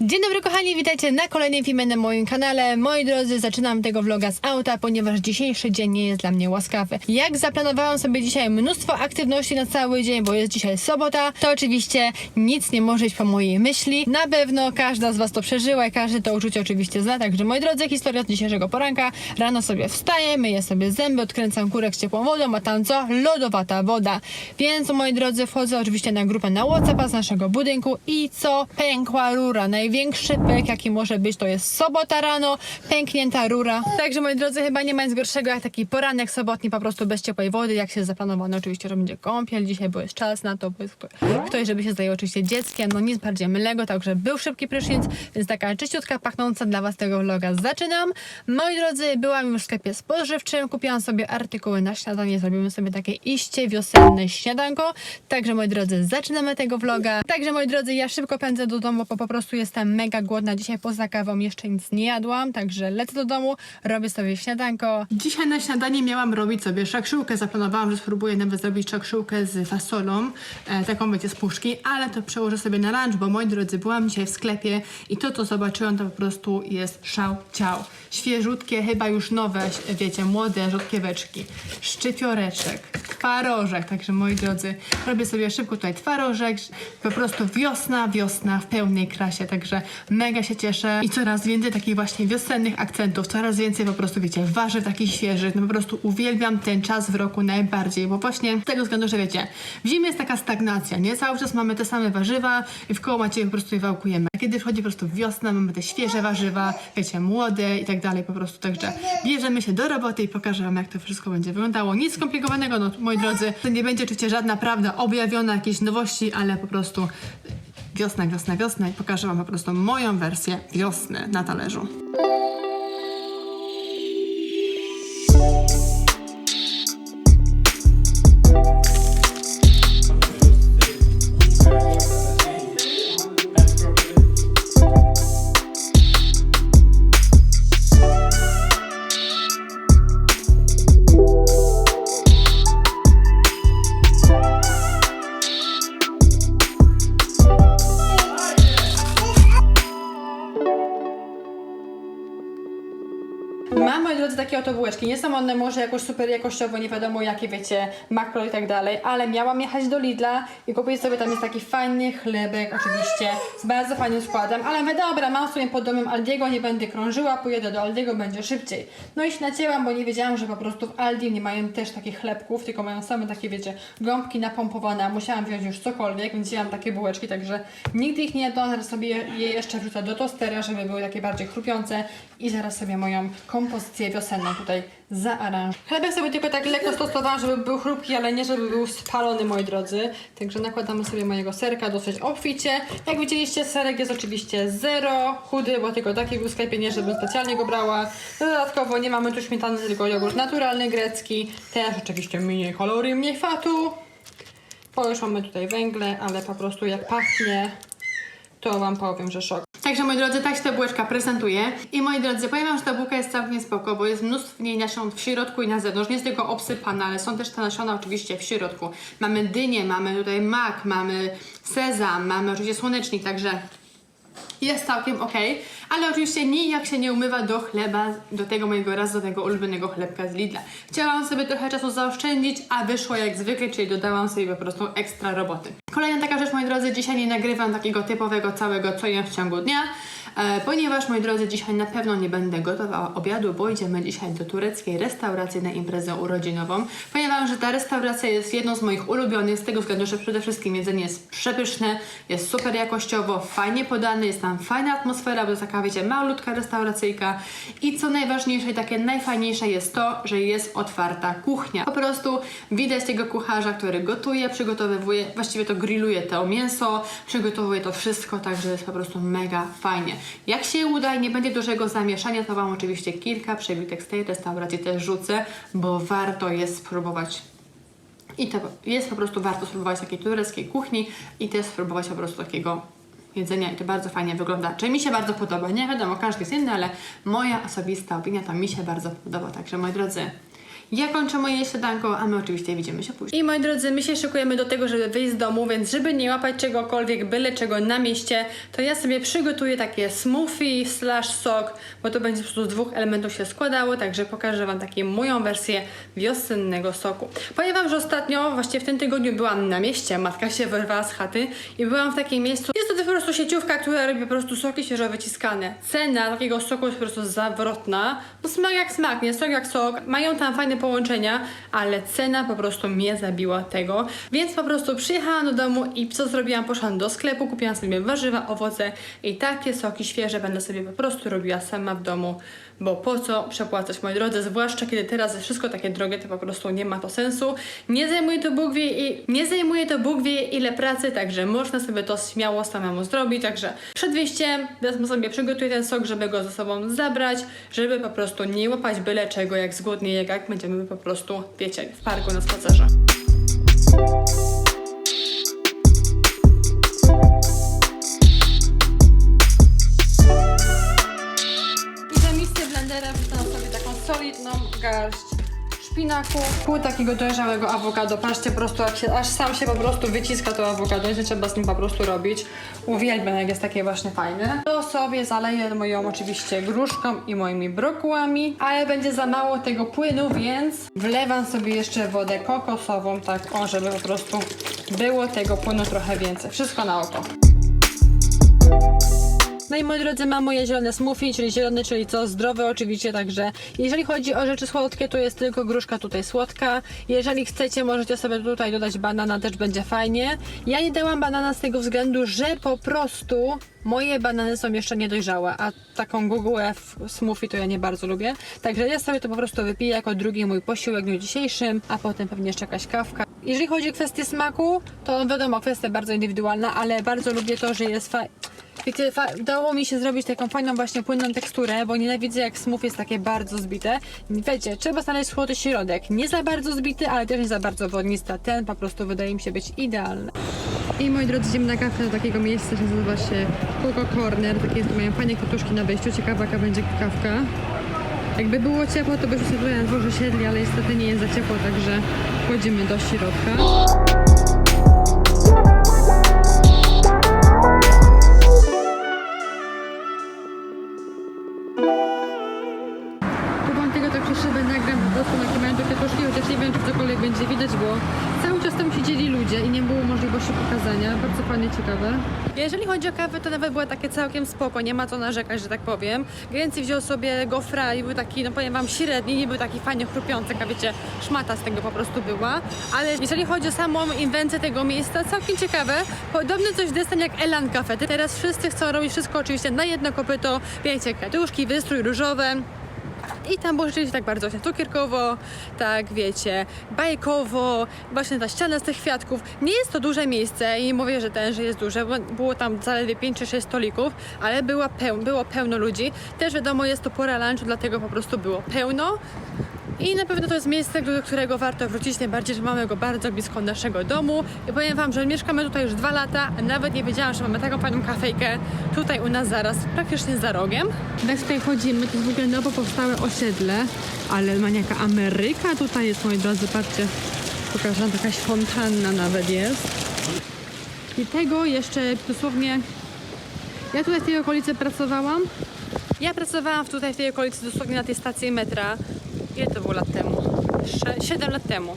Dzień dobry kochani, witajcie na kolejnym filmie na moim kanale. Moi drodzy, zaczynam tego vloga z auta, ponieważ dzisiejszy dzień nie jest dla mnie łaskawy. Jak zaplanowałam sobie dzisiaj mnóstwo aktywności na cały dzień, bo jest dzisiaj sobota, to oczywiście nic nie może iść po mojej myśli. Na pewno każda z was to przeżyła i każdy to uczucie oczywiście zna, także moi drodzy, historia z dzisiejszego poranka. Rano sobie wstaję, myję sobie zęby, odkręcam kurek z ciepłą wodą, a tam co? Lodowata woda. Więc moi drodzy, wchodzę oczywiście na grupę na Whatsappa z naszego budynku i co? Pękła rura. Największy pęk, jaki może być, to jest sobota rano, pęknięta rura. Także moi drodzy, chyba nie ma nic gorszego jak taki poranek sobotni, po prostu bez ciepłej wody, jak się zaplanowano. Oczywiście, że będzie kąpiel dzisiaj, bo jest czas na to, bo jest kto- ktoś, żeby się zajął oczywiście dzieckiem, no nic bardziej mylnego, także był szybki prysznic, więc taka czyściutka, pachnąca dla was tego vloga zaczynam. Moi drodzy, byłam już w sklepie spożywczym, kupiłam sobie artykuły na śniadanie, zrobimy sobie takie iście wiosenne śniadanko. Także moi drodzy, zaczynamy tego vloga. Także moi drodzy, ja szybko pędzę do domu, bo po prostu jestem mega głodna. Dzisiaj poza kawą jeszcze nic nie jadłam, także lecę do domu, robię sobie śniadanko. Dzisiaj na śniadanie miałam robić sobie szakszyłkę. Zaplanowałam, że spróbuję nawet zrobić szakszyłkę z fasolą, e, taką wiecie, z puszki, ale to przełożę sobie na lunch, bo moi drodzy, byłam dzisiaj w sklepie i to, co zobaczyłam, to po prostu jest szał ciał. Świeżutkie, chyba już nowe, wiecie, młode rzodkieweczki, szczypioreczek, twarożek, także moi drodzy, robię sobie szybko tutaj twarożek, po prostu wiosna, wiosna w pełnej krasie, także mega się cieszę i coraz więcej takich właśnie wiosennych akcentów, coraz więcej po prostu, wiecie, warzyw takich świeżych, no po prostu uwielbiam ten czas w roku najbardziej, bo właśnie z tego względu, że wiecie, w zimie jest taka stagnacja, nie? Cały czas mamy te same warzywa i w koło macie po prostu je wałkujemy. A kiedy wchodzi po prostu wiosna, mamy te świeże warzywa, wiecie, młode i tak dalej po prostu, także bierzemy się do roboty i pokażę wam, jak to wszystko będzie wyglądało. Nic skomplikowanego, no moi drodzy, to nie będzie oczywiście żadna prawda objawiona, jakieś nowości, ale po prostu wiosna, wiosna, wiosna i pokażę wam po prostu moją wersję wiosny na talerzu. Nie są one może jakoś super jakościowo, nie wiadomo jakie, wiecie, makro i tak dalej, ale miałam jechać do Lidla i kupić sobie, tam jest taki fajny chlebek, oczywiście, z bardzo fajnym składem, ale mówię, dobra, mam sobie pod domem Aldiego, nie będę krążyła, pojedę do Aldiego, będzie szybciej. No i się nacięłam, bo nie wiedziałam, że po prostu w Aldi nie mają też takich chlebków, tylko mają same takie, wiecie, gąbki napompowane, musiałam wziąć już cokolwiek, więc wzięłam takie bułeczki, także nigdy ich nie jadłam, zaraz sobie je jeszcze wrzucę do tostera, żeby były takie bardziej chrupiące i zaraz sobie moją kompozycję wiosenną tutaj zaaranżuję. Chlebek sobie tylko tak lekko stosowałam, żeby był chrupki, ale nie żeby był spalony, moi drodzy. Także nakładamy sobie mojego serka dosyć obficie. Jak widzieliście, serek jest oczywiście zero, chudy, bo tylko taki był sklepie, nie żebym specjalnie go brała. Dodatkowo nie mamy tu śmietany, tylko jogurt naturalny grecki. Też oczywiście mniej kalorii, mniej fatu. Bo już mamy tutaj węgle, ale po prostu jak pachnie, to wam powiem, że szok. Także moi drodzy, tak się ta bułeczka prezentuje. I moi drodzy, powiem wam, że ta bułka jest całkiem spoko, bo jest mnóstwo niej nasion w środku i na zewnątrz. Nie jest tylko obsypana, ale są też te nasiona oczywiście w środku. Mamy dynię, mamy tutaj mak, mamy sezam, mamy oczywiście słonecznik, także jest całkiem ok, ale oczywiście nijak się nie umywa do chleba, do tego mojego razowego ulubionego chlebka z Lidla. Chciałam sobie trochę czasu zaoszczędzić, a wyszło jak zwykle, czyli dodałam sobie po prostu ekstra roboty. Kolejna taka rzecz, moi drodzy, dzisiaj nie nagrywam takiego typowego całego co jem w ciągu dnia, ponieważ, moi drodzy, dzisiaj na pewno nie będę gotowała obiadu, bo idziemy dzisiaj do tureckiej restauracji na imprezę urodzinową, ponieważ że ta restauracja jest jedną z moich ulubionych z tego względu, że przede wszystkim jedzenie jest przepyszne, jest super jakościowo, fajnie podane, jest tam fajna atmosfera, bo to taka, wiecie, malutka restauracyjka i co najważniejsze i takie najfajniejsze jest to, że jest otwarta kuchnia. Po prostu widać tego kucharza, który gotuje, przygotowuje, właściwie to grilluje to mięso, przygotowuje to wszystko, także jest po prostu mega fajnie. Jak się uda i nie będzie dużego zamieszania, to Wam oczywiście kilka przebitek z tej restauracji też rzucę, bo warto jest spróbować i to jest po prostu warto spróbować takiej tureckiej kuchni i też spróbować po prostu takiego jedzenia i to bardzo fajnie wygląda. Czy mi się bardzo podoba? Nie wiadomo, każdy jest inny, ale moja osobista opinia to mi się bardzo podoba. Także moi drodzy, Ja kończę moje śniadanko, a my oczywiście widzimy się później. I moi drodzy, my się szykujemy do tego, żeby wyjść z domu, więc żeby nie łapać czegokolwiek, byle czego na mieście, to ja sobie przygotuję takie smoothie slash sok, bo to będzie po prostu z dwóch elementów się składało, także pokażę Wam taką moją wersję wiosennego soku. Powiem Wam, że ostatnio, właśnie w tym tygodniu byłam na mieście, matka się wyrwała z chaty i byłam w takim miejscu, jest to po prostu sieciówka, która robi po prostu soki świeżo wyciskane. Cena takiego soku jest po prostu zawrotna, no smak jak smak, nie sok jak sok, mają tam fajne połączenia, ale cena po prostu mnie zabiła tego, więc po prostu przyjechałam do domu i co zrobiłam? Poszłam do sklepu, kupiłam sobie warzywa, owoce i takie soki świeże będę sobie po prostu robiła sama w domu, bo po co przepłacać, moi drodzy, zwłaszcza kiedy teraz jest wszystko takie drogie, to po prostu nie ma to sensu. Nie zajmuje to Bóg wie, i, nie zajmuje to Bóg wie ile pracy, także można sobie to śmiało samemu zrobić, także przed wyjściem wezmę sobie, przygotuję ten sok, żeby go ze sobą zabrać, żeby po prostu nie łapać byle czego, jak zgłodnieje, jak będziemy po prostu, wiecie, w parku na spacerze. Szpinaku, pół takiego dojrzałego awokado. Patrzcie, po prostu jak się, aż sam się po prostu wyciska to awokado, nie trzeba z nim po prostu robić. Uwielbiam, jak jest takie właśnie fajne. To sobie zaleję moją oczywiście gruszką i moimi brokułami, ale będzie za mało tego płynu, więc wlewam sobie jeszcze wodę kokosową, tak o, żeby po prostu było tego płynu trochę więcej. Wszystko na oko. No i moi drodzy, mam moje zielone smoothie, czyli zielony, czyli co zdrowe oczywiście, także jeżeli chodzi o rzeczy słodkie, to jest tylko gruszka tutaj słodka. Jeżeli chcecie, możecie sobie tutaj dodać banana, też będzie fajnie. Ja nie dałam banana z tego względu, że po prostu moje banany są jeszcze niedojrzałe, a taką Google F smoothie to ja nie bardzo lubię. Także ja sobie to po prostu wypiję jako drugi mój posiłek w dniu dzisiejszym, a potem pewnie jeszcze jakaś kawka. Jeżeli chodzi o kwestię smaku, to wiadomo, kwestia bardzo indywidualna, ale bardzo lubię to, że jest fajnie. Wiecie, fa- dało mi się zrobić taką fajną właśnie płynną teksturę, bo nienawidzę jak smooth jest takie bardzo zbite. Wiecie, trzeba znaleźć złoty środek. Nie za bardzo zbity, ale też nie za bardzo wodnisty. Ten po prostu wydaje mi się być idealny. I moi drodzy, idziemy na kawę do takiego miejsca, że nazywa się Coco Corner. Takie tu mają fajne kwiatuszki na wejściu. Ciekawa jaka będzie kawka. Jakby było ciepło, to byśmy sobie tutaj na dworze siedli, ale niestety nie jest za ciepło, także wchodzimy do środka. Tak przeszybę nagram po prostu na kamerę do kwiatuszki, chociaż nie wiem, czy cokolwiek będzie widać, bo cały czas tam siedzieli ludzie i nie było możliwości pokazania. Bardzo fajnie, ciekawe. Jeżeli chodzi o kawę, to nawet była takie całkiem spoko, nie ma co narzekać, że tak powiem. Gęcy wziął sobie gofra i był taki, no powiem wam, średni, nie był taki fajnie chrupiący, jak wiecie, szmata z tego po prostu była. Ale jeżeli chodzi o samą inwencję tego miejsca, całkiem ciekawe. Podobny coś deseń jak Elan Cafe. Teraz wszyscy chcą robić wszystko oczywiście na jedno kopyto, wiecie, kwiatuszki, wystrój różowe. I tam było rzeczywiście tak bardzo właśnie cukierkowo, tak wiecie, bajkowo, właśnie ta ściana z tych kwiatków. Nie jest to duże miejsce i mówię, że ten, że jest duże, bo było tam zaledwie 5 czy 6 stolików, ale była peł, było pełno ludzi. Też wiadomo, jest to pora lunchu, dlatego po prostu było pełno. I na pewno to jest miejsce, do którego warto wrócić, najbardziej, że mamy go bardzo blisko naszego domu. I powiem Wam, że mieszkamy tutaj już dwa lata, a nawet nie wiedziałam, że mamy taką fajną kafejkę tutaj u nas zaraz, praktycznie za rogiem. Jak tutaj chodzimy, to jest w ogóle nowo powstałe osiedle, ale maniaka Ameryka tutaj jest, moi drodzy, patrzcie, pokażę, wam, jakaś fontanna nawet jest. I tego jeszcze dosłownie, ja tutaj w tej okolicy pracowałam, ja pracowałam tutaj w tej okolicy dosłownie na tej stacji metra. Ile to było lat temu? Sze- Siedem lat temu.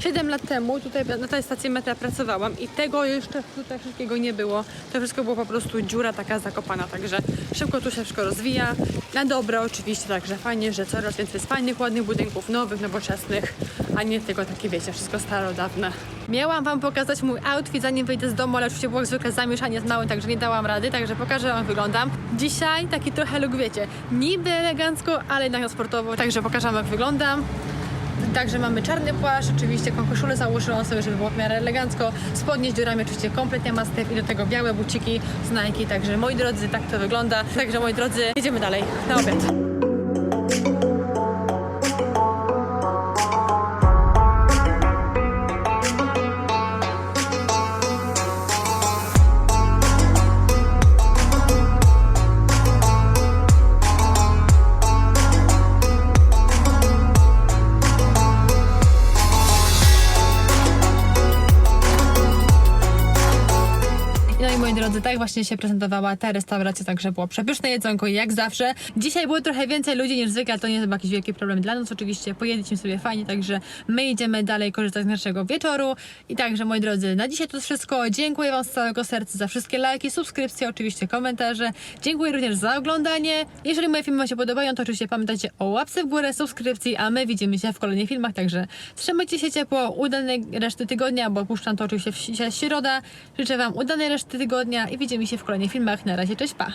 7 lat temu tutaj na tej stacji metra pracowałam i tego jeszcze tutaj wszystkiego nie było. To wszystko było po prostu dziura taka zakopana, także szybko tu się wszystko rozwija. Na dobre oczywiście, także fajnie, że coraz więcej jest fajnych, ładnych budynków, nowych, nowoczesnych, a nie tylko takie, wiecie, wszystko starodawne. Miałam Wam pokazać mój outfit zanim wyjdę z domu, ale oczywiście było jak zwykle zamieszanie z małym, także nie dałam rady, także pokażę Wam jak wyglądam. Dzisiaj taki trochę look, wiecie, niby elegancko, ale jednak na sportowo, także pokażę Wam jak wyglądam. Także mamy czarny płaszcz, oczywiście taką koszulę założyłam sobie, żeby było w miarę elegancko. Spodnie z dziurami oczywiście kompletnie mastew i do tego białe buciki z Nike. Także moi drodzy, tak to wygląda. Także moi drodzy, jedziemy dalej na obiad. Drodzy, tak właśnie się prezentowała ta restauracja, także było przepyszne jedzonko jak zawsze. Dzisiaj było trochę więcej ludzi niż zwykle, to nie jest jakiś wielki problem dla nas oczywiście. Pojedliśmy sobie fajnie, także my idziemy dalej korzystać z naszego wieczoru. I także, moi drodzy, na dzisiaj to wszystko. Dziękuję Wam z całego serca za wszystkie lajki, subskrypcje, oczywiście komentarze. Dziękuję również za oglądanie. Jeżeli moje filmy Wam się podobają, to oczywiście pamiętajcie o łapce w górę, subskrypcji, a my widzimy się w kolejnych filmach, także trzymajcie się ciepło, udanej reszty tygodnia, bo puszczam to oczywiście w środa. Życzę Wam udanej reszty tygodnia i widzimy się w kolejnych filmach. Na razie, cześć, pa!